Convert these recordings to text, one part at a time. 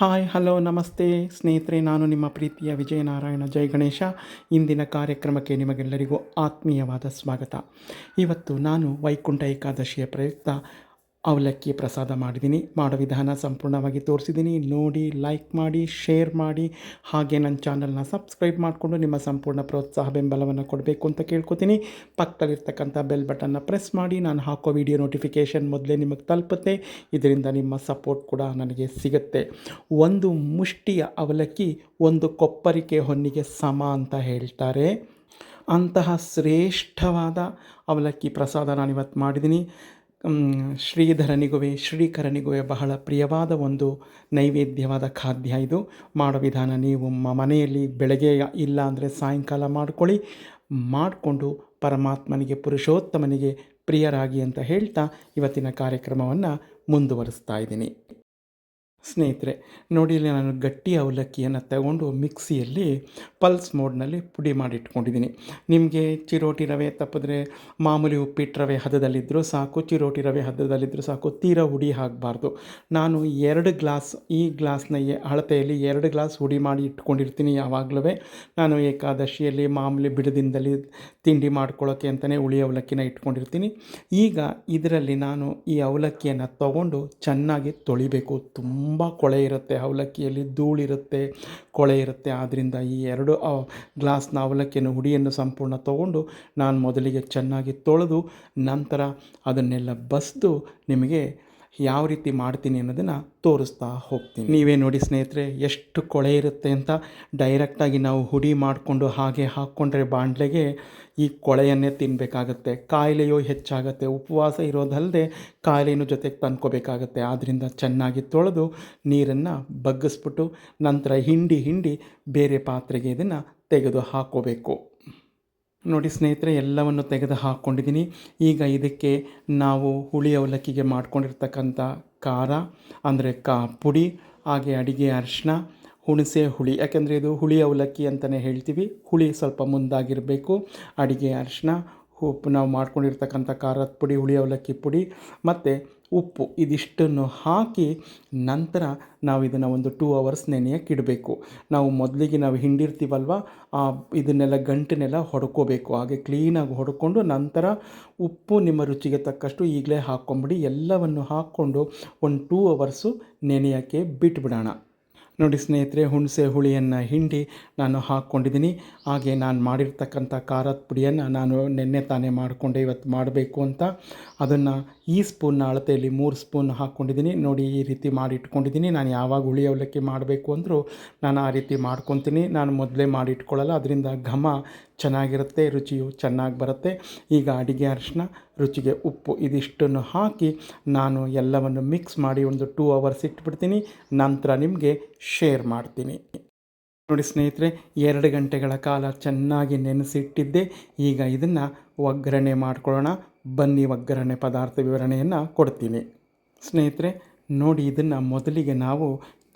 Hi, hello, ನಮಸ್ತೆ. ಸ್ನೇಹಿತರೆ, ನಾನು ನಿಮ್ಮ ಪ್ರೀತಿಯ ವಿಜಯನಾರಾಯಣ ಜೈ ಗಣೇಶ. ಇಂದಿನ ಕಾರ್ಯಕ್ರಮಕ್ಕೆ ನಿಮಗೆಲ್ಲರಿಗೂ ಆತ್ಮೀಯವಾದ ಸ್ವಾಗತ. ಇವತ್ತು ನಾನು ವೈಕುಂಠ ಏಕಾದಶಿಯ ಪ್ರಯುಕ್ತ ಅವಲಕ್ಕಿ ಪ್ರಸಾದ ಮಾಡಿದ್ದೀನಿ. ಮಾಡೋ ವಿಧಾನ ಸಂಪೂರ್ಣವಾಗಿ ತೋರಿಸಿದ್ದೀನಿ. ನೋಡಿ ಲೈಕ್ ಮಾಡಿ ಶೇರ್ ಮಾಡಿ. ಹಾಗೆ ನನ್ನ ಚಾನಲ್ನ ಸಬ್ಸ್ಕ್ರೈಬ್ ಮಾಡಿಕೊಂಡು ನಿಮ್ಮ ಸಂಪೂರ್ಣ ಪ್ರೋತ್ಸಾಹ ಬೆಂಬಲವನ್ನು ಕೊಡಬೇಕು ಅಂತ ಕೇಳ್ಕೊತೀನಿ. ಪಕ್ಕದಲ್ಲಿರ್ತಕ್ಕಂಥ ಬೆಲ್ ಬಟನ್ನ ಪ್ರೆಸ್ ಮಾಡಿ. ನಾನು ಹಾಕೋ ವಿಡಿಯೋ ನೋಟಿಫಿಕೇಷನ್ ಮೊದಲೇ ನಿಮಗೆ ತಲುಪುತ್ತೆ. ಇದರಿಂದ ನಿಮ್ಮ ಸಪೋರ್ಟ್ ಕೂಡ ನನಗೆ ಸಿಗುತ್ತೆ. ಒಂದು ಮುಷ್ಟಿಯ ಅವಲಕ್ಕಿ ಒಂದು ಕೊಪ್ಪರಿಕೆ ಹೊನ್ನಿಗೆ ಸಮ ಅಂತ ಹೇಳ್ತಾರೆ. ಅಂತಹ ಶ್ರೇಷ್ಠವಾದ ಅವಲಕ್ಕಿ ಪ್ರಸಾದ ನಾನಿವತ್ತು ಮಾಡಿದ್ದೀನಿ. ಶ್ರೀಧರನಿಗುವೆ, ಶ್ರೀಕರನಿಗುವೆ ಬಹಳ ಪ್ರಿಯವಾದ ಒಂದು ನೈವೇದ್ಯವಾದ ಖಾದ್ಯ ಇದು. ಮಾಡೋ ವಿಧಾನ ನೀವು ಮನೆಯಲ್ಲಿ ಬೆಳಗ್ಗೆ ಇಲ್ಲ ಅಂದರೆ ಸಾಯಂಕಾಲ ಮಾಡ್ಕೊಳ್ಳಿ. ಮಾಡಿಕೊಂಡು ಪರಮಾತ್ಮನಿಗೆ, ಪುರುಷೋತ್ತಮನಿಗೆ ಪ್ರಿಯರಾಗಿ ಅಂತ ಹೇಳ್ತಾ ಇವತ್ತಿನ ಕಾರ್ಯಕ್ರಮವನ್ನು ಮುಂದುವರಿಸ್ತಾ ಇದ್ದೀನಿ. ಸ್ನೇಹಿತರೆ, ನೋಡಿ ಇಲ್ಲಿ ನಾನು ಗಟ್ಟಿ ಅವಲಕ್ಕಿಯನ್ನು ತಗೊಂಡು ಮಿಕ್ಸಿಯಲ್ಲಿ ಪಲ್ಸ್ ಮೋಡ್ನಲ್ಲಿ ಪುಡಿ ಮಾಡಿ ಇಟ್ಕೊಂಡಿದ್ದೀನಿ ನಿಮಗೆ ಚಿರೋಟಿ ರವೆ ತಪ್ಪಿದ್ರೆ ಮಾಮೂಲಿ ಉಪ್ಪಿಟ್ಟು ರವೆ ಹದದಲ್ಲಿದ್ದರೂ ಸಾಕು, ಚಿರೋಟಿ ರವೆ ಹದದಲ್ಲಿದ್ದರೂ ಸಾಕು, ತೀರಾ ಹುಡಿ ಹಾಕಬಾರ್ದು ನಾನು ಎರಡು ಗ್ಲಾಸ್, ಈ ಗ್ಲಾಸ್ನ ಅಳತೆಯಲ್ಲಿ ಎರಡು ಗ್ಲಾಸ್ ಹುಡಿ ಮಾಡಿ ಇಟ್ಕೊಂಡಿರ್ತೀನಿ ಯಾವಾಗಲೂ ನಾನು ಏಕಾದಶಿಯಲ್ಲಿ ಮಾಮೂಲಿ ಬಿಡದಿಂದಲಿ ತಿಂಡಿ ಮಾಡ್ಕೊಳ್ಳೋಕ್ಕೆ ಅಂತಲೇ ಹುಳಿ ಅವಲಕ್ಕಿನ ಇಟ್ಕೊಂಡಿರ್ತೀನಿ. ಈಗ ಇದರಲ್ಲಿ ನಾನು ಈ ಅವಲಕ್ಕಿಯನ್ನು ತಗೊಂಡು ಚೆನ್ನಾಗಿ ತೊಳಿಬೇಕು. ತುಂಬ ಕೊಳೆ ಇರುತ್ತೆ, ಅವಲಕ್ಕಿಯಲ್ಲಿ ಧೂಳಿರುತ್ತೆ ಕೊಳೆ ಇರುತ್ತೆ. ಆದ್ದರಿಂದ ಈ ಎರಡು ಗ್ಲಾಸ್ನ ಅವಲಕ್ಕಿಯನ್ನು, ಹುಡಿಯನ್ನು ಸಂಪೂರ್ಣ ತಗೊಂಡು ನಾನು ಮೊದಲಿಗೆ ಚೆನ್ನಾಗಿ ತೊಳೆದು ನಂತರ ಅದನ್ನೆಲ್ಲ ಬಸಿದು ನಿಮಗೆ ಯಾವ ರೀತಿ ಮಾಡ್ತೀನಿ ಅನ್ನೋದನ್ನು ತೋರಿಸ್ತಾ ಹೋಗ್ತೀನಿ. ನೀವೇ ನೋಡಿ ಸ್ನೇಹಿತರೆ, ಎಷ್ಟು ಕೊಳೆ ಇರುತ್ತೆ ಅಂತ ಡೈರೆಕ್ಟಾಗಿ ನಾವು ಹುಡಿ ಮಾಡಿಕೊಂಡು ಹಾಗೆ ಹಾಕ್ಕೊಂಡ್ರೆ ಬಾಣಲೆಗೆ ಈ ಕೊಳೆಯನ್ನೇ ತಿನ್ನಬೇಕಾಗತ್ತೆ ಕಾಯಿಲೆಯೋ ಹೆಚ್ಚಾಗುತ್ತೆ. ಉಪವಾಸ ಇರೋದಲ್ಲದೆ ಕಾಯಿಲೆಯೂ ಜೊತೆಗೆ ತಂದ್ಕೋಬೇಕಾಗತ್ತೆ. ಆದ್ದರಿಂದ ಚೆನ್ನಾಗಿ ತೊಳೆದು ನೀರನ್ನು ಬಗ್ಗಿಸ್ಬಿಟ್ಟು ನಂತರ ಹಿಂಡಿ ಹಿಂಡಿ ಬೇರೆ ಪಾತ್ರೆಗೆ ಇದನ್ನು ತೆಗೆದು ಹಾಕ್ಕೋಬೇಕು ನೋಡಿ ಸ್ನೇಹಿತರೆ, ಎಲ್ಲವನ್ನು ತೆಗೆದು ಹಾಕ್ಕೊಂಡಿದ್ದೀನಿ ಈಗ ಇದಕ್ಕೆ ನಾವು ಹುಳಿ ಅವಲಕ್ಕಿಗೆ ಮಾಡ್ಕೊಂಡಿರ್ತಕ್ಕಂಥ ಖಾರ, ಅಂದರೆ ಕಾ ಪುಡಿ, ಹಾಗೆ ಅಡಿಗೆ ಅರಿಶಿನ ಹುಣಸೆ ಹುಳಿ. ಯಾಕೆಂದರೆ ಇದು ಹುಳಿ ಅವಲಕ್ಕಿ ಅಂತಲೇ ಹೇಳ್ತೀವಿ. ಹುಳಿ ಸ್ವಲ್ಪ ಮುಂದಾಗಿರಬೇಕು. ಅಡಿಗೆ ಅರಿಶಿನ ಉಪ್ಪು ನಾವು ಮಾಡ್ಕೊಂಡಿರ್ತಕ್ಕಂಥ ಖಾರದ ಪುಡಿ, ಹುಳಿ ಅವಲಕ್ಕಿ ಪುಡಿ. ಮತ್ತು ಉಪ್ಪು ಇದಿಷ್ಟನ್ನು ಹಾಕಿ ನಂತರ ನಾವು ಇದನ್ನು ಒಂದು ಟೂ ಅವರ್ಸ್ ನೆನೆಯಕ್ಕೆ ಇಡಬೇಕು. ನಾವು ಮೊದಲಿಗೆ ನಾವು ಹಿಂಡಿರ್ತೀವಲ್ವ, ಆ ಇದನ್ನೆಲ್ಲ ಗಂಟನ್ನೆಲ್ಲ ಹೊಡ್ಕೋಬೇಕು. ಹಾಗೆ ಕ್ಲೀನಾಗಿ ಹೊಡ್ಕೊಂಡು ನಂತರ ಉಪ್ಪು ನಿಮ್ಮ ರುಚಿಗೆ ತಕ್ಕಷ್ಟು ಈಗಲೇ ಹಾಕ್ಕೊಂಬಿಡಿ ಎಲ್ಲವನ್ನು ಹಾಕ್ಕೊಂಡು ಒಂದು ಟೂ ಅವರ್ಸು ನೆನೆಯೋಕ್ಕೆ ಬಿಟ್ಬಿಡೋಣ. ನೋಡಿ ಸ್ನೇಹಿತರೆ, ಹುಣಸೆ ಹುಳಿಯನ್ನು ಹಿಂಡಿ ನಾನು ಹಾಕ್ಕೊಂಡಿದ್ದೀನಿ. ಹಾಗೆ ನಾನು ಮಾಡಿರ್ತಕ್ಕಂಥ ಖಾರದ ಪುಡಿಯನ್ನು ನಾನು ನೆನ್ನೆ ತಾನೇ ಮಾಡಿಕೊಂಡೆ, ಇವತ್ತು ಮಾಡಬೇಕು ಅಂತ. ಅದನ್ನು ಈ ಸ್ಪೂನ್ನ ಅಳತೆಯಲ್ಲಿ ಮೂರು ಸ್ಪೂನ್ ಹಾಕ್ಕೊಂಡಿದ್ದೀನಿ ನೋಡಿ, ಈ ರೀತಿ ಮಾಡಿ ಇಟ್ಕೊಂಡಿದ್ದೀನಿ. ನಾನು ಯಾವಾಗ ಹುಳಿ ಅವಲಕ್ಕಿ ಮಾಡಬೇಕು ಅಂದರೂ ನಾನು ಆ ರೀತಿ ಮಾಡ್ಕೊತೀನಿ. ನಾನು ಮೊದಲೇ ಮಾಡಿ ಇಟ್ಕೊಳ್ಳಲ್ಲ. ಅದರಿಂದ ಘಮ ಚೆನ್ನಾಗಿರುತ್ತೆ, ರುಚಿಯು ಚೆನ್ನಾಗಿ ಬರುತ್ತೆ. ಈಗ ಅಡಿಗೆ ಅರಿಶಿನ, ರುಚಿಗೆ ಉಪ್ಪು ಇದಿಷ್ಟನ್ನು ಹಾಕಿ ನಾನು ಎಲ್ಲವನ್ನು ಮಿಕ್ಸ್ ಮಾಡಿ ಒಂದು ಟೂ ಅವರ್ಸ್ ಇಟ್ಬಿಡ್ತೀನಿ. ನಂತರ ನಿಮಗೆ ಶೇರ್ ಮಾಡ್ತೀನಿ. ನೋಡಿ ಸ್ನೇಹಿತರೆ, ಎರಡು ಗಂಟೆಗಳ ಕಾಲ ಚೆನ್ನಾಗಿ ನೆನೆಸಿಟ್ಟಿದ್ದೆ. ಈಗ ಇದನ್ನು ಒಗ್ಗರಣೆ ಮಾಡ್ಕೊಳ್ಳೋಣ. ಬನ್ನಿ ಒಗ್ಗರಣೆ ಪದಾರ್ಥ ವಿವರಣೆಯನ್ನು ಕೊಡ್ತೀನಿ. ಸ್ನೇಹಿತರೆ, ನೋಡಿ ಇದನ್ನು ಮೊದಲಿಗೆ ನಾವು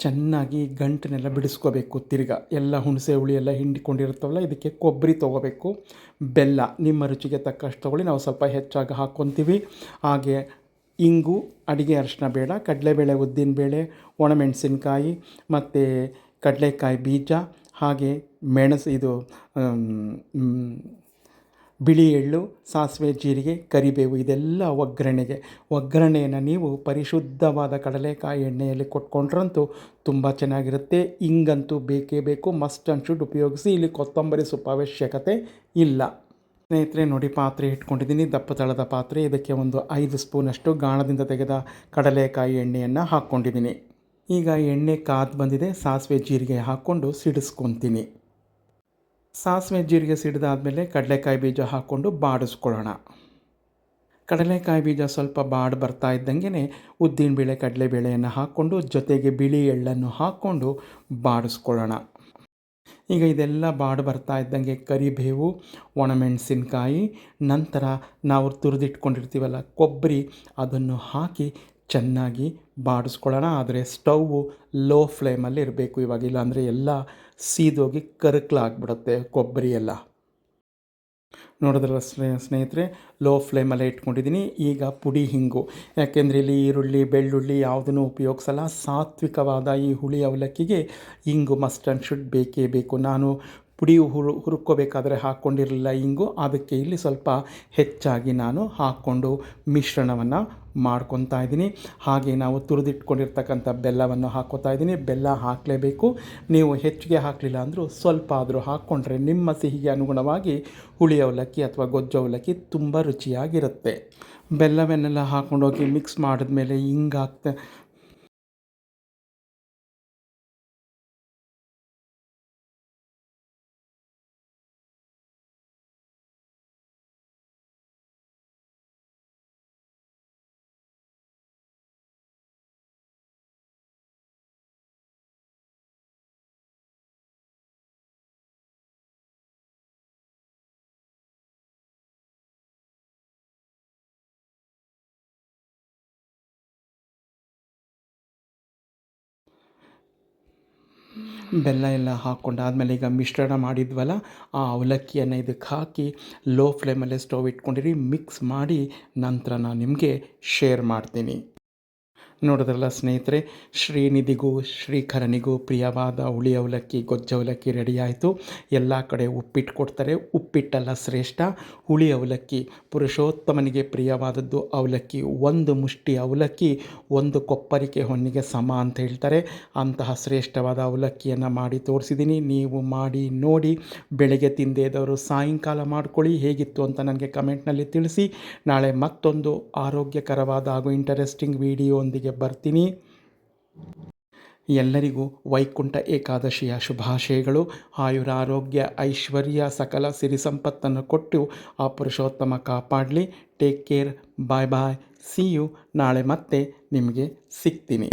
ಚೆನ್ನಾಗಿ ಗಂಟನ್ನೆಲ್ಲ ಬಿಡಿಸ್ಕೋಬೇಕು. ತಿರ್ಗ ಎಲ್ಲ ಹುಣಸೆ ಹುಳಿ ಎಲ್ಲ ಹಿಂಡಿಕೊಂಡಿರುತ್ತವಲ್ಲ, ಇದಕ್ಕೆ ಕೊಬ್ಬರಿ ತೊಗೋಬೇಕು. ಬೆಲ್ಲ, ನಿಮ್ಮ ರುಚಿಗೆ ತಕ್ಕಷ್ಟು ತೊಗೊಳ್ಳಿ. ನಾವು ಸ್ವಲ್ಪ ಹೆಚ್ಚಾಗಿ ಹಾಕ್ಕೊತೀವಿ. ಹಾಗೆ ಇಂಗು, ಅಡುಗೆ ಅರಿಶಿನ ಬೇಡ ಕಡಲೆಬೇಳೆ ಉದ್ದಿನಬೇಳೆ ಒಣಮೆಣಸಿನಕಾಯಿ, ಮತ್ತು ಕಡಲೆಕಾಯಿ ಬೀಜ, ಹಾಗೆ ಮೆಣಸು ಇದು ಬಿಳಿ ಎಳ್ಳು, ಸಾಸಿವೆ ಜೀರಿಗೆ, ಕರಿಬೇವು ಇದೆಲ್ಲ ಒಗ್ಗರಣೆಗೆ. ಒಗ್ಗರಣೆಯನ್ನು ನೀವು ಪರಿಶುದ್ಧವಾದ ಕಡಲೆಕಾಯಿ ಎಣ್ಣೆಯಲ್ಲಿ ಕೊಟ್ಕೊಂಡ್ರಂತೂ ತುಂಬ ಚೆನ್ನಾಗಿರುತ್ತೆ. ಹಿಂಗಂತೂ ಬೇಕೇ ಬೇಕು. ಮಸ್ಟ್ ಆ್ಯಂಡ್ ಶುಡ್ ಉಪಯೋಗಿಸಿ ಇಲ್ಲಿ ಕೊತ್ತಂಬರಿ ಸೊಪ್ಪು ಅವಶ್ಯಕತೆ ಇಲ್ಲ. ಸ್ನೇಹಿತರೆ, ನೋಡಿ ಪಾತ್ರೆ ಇಟ್ಕೊಂಡಿದ್ದೀನಿ. ದಪ್ಪ ತಳದ ಪಾತ್ರೆ. ಇದಕ್ಕೆ ಒಂದು ಐದು ಸ್ಪೂನಷ್ಟು ಗಾಣದಿಂದ ತೆಗೆದ ಕಡಲೆಕಾಯಿ ಎಣ್ಣೆಯನ್ನು ಹಾಕ್ಕೊಂಡಿದ್ದೀನಿ. ಈಗ ಎಣ್ಣೆ ಕಾದು ಬಂದಿದೆ. ಸಾಸಿವೆ ಜೀರಿಗೆ ಹಾಕ್ಕೊಂಡು ಸಿಡಿಸ್ಕೊತೀನಿ. ಸಾಸಿವೆ ಜೀರಿಗೆ ಸಿಡಿದಾದಮೇಲೆ ಕಡಲೆಕಾಯಿ ಬೀಜ ಹಾಕ್ಕೊಂಡು ಬಾಡಿಸ್ಕೊಳ್ಳೋಣ. ಕಡಲೆಕಾಯಿ ಬೀಜ ಸ್ವಲ್ಪ ಬಾಡಿ ಬರ್ತಾ ಇದ್ದಂಗೆ ಉದ್ದಿನಬೇಳೆ, ಕಡಲೆಬೇಳೆಯನ್ನು ಹಾಕ್ಕೊಂಡು ಜೊತೆಗೆ ಬಿಳಿ ಎಳ್ಳನ್ನು ಹಾಕ್ಕೊಂಡು ಬಾಡಿಸ್ಕೊಳ್ಳೋಣ. ಈಗ ಇದೆಲ್ಲ ಬಾಡಿ ಬರ್ತಾ ಇದ್ದಂಗೆ ಕರಿಬೇವು, ಒಣಮೆಣಸಿನ್ಕಾಯಿ, ನಂತರ ನಾವು ತುರಿದಿಟ್ಕೊಂಡಿರ್ತೀವಲ್ಲ ಕೊಬ್ಬರಿ, ಅದನ್ನು ಹಾಕಿ ಚೆನ್ನಾಗಿ ಬಾಡಿಸ್ಕೊಳ್ಳೋಣ. ಆದರೆ ಸ್ಟೌವು ಲೋ ಫ್ಲೇಮಲ್ಲಿ ಇರಬೇಕು ಇವಾಗ. ಇಲ್ಲಾಂದರೆ ಎಲ್ಲ ಸೀದೋಗಿ ಕರಕಲಾಗ್ಬಿಡುತ್ತೆ ಕೊಬ್ಬರಿ ಎಲ್ಲ ನೋಡಿದ್ರಲ್ಲ ಸ್ನೇ, ಸ್ನೇಹಿತರೆ, ಲೋ ಫ್ಲೇಮಲ್ಲೇ ಇಟ್ಕೊಂಡಿದ್ದೀನಿ, ಈಗ ಪುಡಿ ಹಿಂಗು. ಯಾಕೆಂದರೆ ಇಲ್ಲಿ ಈರುಳ್ಳಿ, ಬೆಳ್ಳುಳ್ಳಿ ಯಾವುದನ್ನು ಉಪಯೋಗಿಸಲ್ಲ. ಸಾತ್ವಿಕವಾದ ಈ ಹುಳಿ ಅವಲಕ್ಕಿಗೆ ಹಿಂಗು ಮಸ್ಟ್ ಆ್ಯಂಡ್ ಶುಡ್ ಬೇಕೇ ಬೇಕು. ನಾನು ಪುಡಿ ಹುರು, ಹುರ್ಕೋಬೇಕಾದ್ರೆ ಹಾಕ್ಕೊಂಡಿರಲಿಲ್ಲ ಹಿಂಗು ಅದಕ್ಕೆ ಇಲ್ಲಿ ಸ್ವಲ್ಪ ಹೆಚ್ಚಾಗಿ ನಾನು ಹಾಕ್ಕೊಂಡು ಮಿಶ್ರಣವನ್ನು ಮಾಡ್ಕೊತಾ ಇದ್ದೀನಿ. ಹಾಗೆ ನಾವು ತುರಿದಿಟ್ಕೊಂಡಿರ್ತಕ್ಕಂಥ ಬೆಲ್ಲವನ್ನು ಹಾಕೋತಾ ಇದ್ದೀನಿ. ಬೆಲ್ಲ ಹಾಕಲೇಬೇಕು. ನೀವು ಹೆಚ್ಚಿಗೆ ಹಾಕಲಿಲ್ಲ ಅಂದರೂ ಸ್ವಲ್ಪ ಆದರೂ ಹಾಕ್ಕೊಂಡ್ರೆ ನಿಮ್ಮ ಸಿಹಿಗೆ ಅನುಗುಣವಾಗಿ ಹುಳಿ ಅವಲಕ್ಕಿ ಅಥವಾ ಗೊಜ್ಜು ಅವಲಕ್ಕಿ ತುಂಬ ರುಚಿಯಾಗಿರುತ್ತೆ. ಬೆಲ್ಲವನ್ನೆಲ್ಲ ಹಾಕ್ಕೊಂಡೋಗಿ ಮಿಕ್ಸ್ ಮಾಡಿದ್ಮೇಲೆ ಹಿಂಗಾಗ್ತಾ ಬೆಲ್ಲ ಎಲ್ಲ ಹಾಕ್ಕೊಂಡಾದ್ಮೇಲೆ ಈಗ ಮಿಶ್ರಣ ಮಾಡಿದ್ವಲ್ಲ, ಆ ಅವಲಕ್ಕಿಯನ್ನು ಇದಕ್ಕೆ ಹಾಕಿ ಲೋ ಫ್ಲೇಮಲ್ಲೇ ಸ್ಟವ್ ಇಟ್ಕೊಂಡಿರಿ ಮಿಕ್ಸ್ ಮಾಡಿ ನಂತರ ನಾನು ನಿಮಗೆ ಶೇರ್ ಮಾಡ್ತೀನಿ. ನೋಡಿದ್ರಲ್ಲ ಸ್ನೇಹಿತರೆ, ಶ್ರೀನಿಧಿಗೂ, ಶ್ರೀಕರನಿಗೂ ಪ್ರಿಯವಾದ ಹುಳಿ ಅವಲಕ್ಕಿ, ಗೊಜ್ಜು ಅವಲಕ್ಕಿ ರೆಡಿ ಆಯಿತು. ಎಲ್ಲ ಕಡೆ ಉಪ್ಪಿಟ್ಟು ಕೊಡ್ತಾರೆ. ಉಪ್ಪಿಟ್ಟಲ್ಲ ಶ್ರೇಷ್ಠ. ಹುಳಿ ಅವಲಕ್ಕಿ, ಪುರುಷೋತ್ತಮನಿಗೆ ಪ್ರಿಯವಾದದ್ದು ಅವಲಕ್ಕಿ. ಒಂದು ಮುಷ್ಟಿ ಅವಲಕ್ಕಿ, ಒಂದು ಕೊಪ್ಪರಿಕೆ ಹೊನ್ನಿಗೆ ಸಮ ಅಂತ ಹೇಳ್ತಾರೆ. ಅಂತಹ ಶ್ರೇಷ್ಠವಾದ ಅವಲಕ್ಕಿಯನ್ನು ಮಾಡಿ ತೋರಿಸಿದ್ದೀನಿ ನೀವು ಮಾಡಿ ನೋಡಿ, ಬೆಳಗ್ಗೆ ತಿಂದೇದವರು ಸಾಯಂಕಾಲ ಮಾಡ್ಕೊಳ್ಳಿ. ಹೇಗಿತ್ತು ಅಂತ ನನಗೆ ಕಮೆಂಟ್ನಲ್ಲಿ ತಿಳಿಸಿ. ನಾಳೆ ಮತ್ತೊಂದು ಆರೋಗ್ಯಕರವಾದ ಹಾಗೂ ಇಂಟರೆಸ್ಟಿಂಗ್ ವಿಡಿಯೋಂದಿಗೆ ಬರ್ತೀನಿ. ಎಲ್ಲರಿಗೂ ವೈಕುಂಠ ಏಕಾದಶಿಯ ಶುಭಾಶಯಗಳು. ಆಯುರ ಆರೋಗ್ಯ ಐಶ್ವರ್ಯ, ಸಕಲ ಸಿರಿ ಸಂಪತ್ತನ್ನು ಕೊಟ್ಟು ಆ ಪುರುಷೋತ್ತಮ ಕಾಪಾಡಲಿ. Take care bye bye see you ನಾಳೆ ಮತ್ತೆ ನಿಮಗೆ ಸಿಗ್ತೀನಿ.